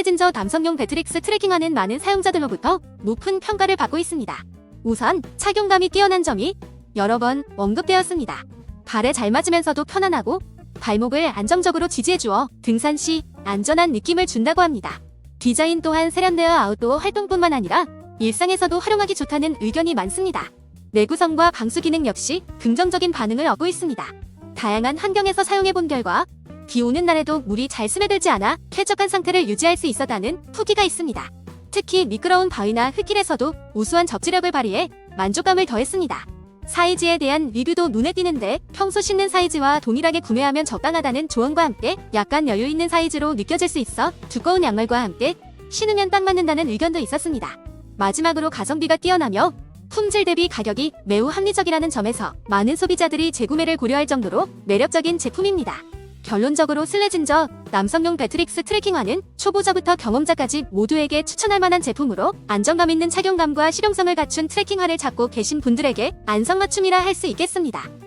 슬래진저 남성용 배트릭스 트레킹화는 많은 사용자들로부터 높은 평가를 받고 있습니다. 우선 착용감이 뛰어난 점이 여러 번 언급되었습니다. 발에 잘 맞으면서도 편안하고 발목을 안정적으로 지지해주어 등산 시 안전한 느낌을 준다고 합니다. 디자인 또한 세련되어 아웃도어 활동뿐만 아니라 일상에서도 활용하기 좋다는 의견이 많습니다. 내구성과 방수 기능 역시 긍정적인 반응을 얻고 있습니다. 다양한 환경에서 사용해본 결과 비 오는 날에도 물이 잘 스며들지 않아 쾌적한 상태를 유지할 수 있었다는 후기가 있습니다. 특히 미끄러운 바위나 흙길에서도 우수한 접지력을 발휘해 만족감을 더했습니다. 사이즈에 대한 리뷰도 눈에 띄는데 평소 신는 사이즈와 동일하게 구매하면 적당하다는 조언과 함께 약간 여유 있는 사이즈로 느껴질 수 있어 두꺼운 양말과 함께 신으면 딱 맞는다는 의견도 있었습니다. 마지막으로 가성비가 뛰어나며 품질 대비 가격이 매우 합리적이라는 점에서 많은 소비자들이 재구매를 고려할 정도로 매력적인 제품입니다. 결론적으로 슬래진저 남성용 배트릭스 트레킹화는 초보자부터 경험자까지 모두에게 추천할 만한 제품으로 안정감 있는 착용감과 실용성을 갖춘 트레킹화를 찾고 계신 분들에게 안성맞춤이라 할 수 있겠습니다.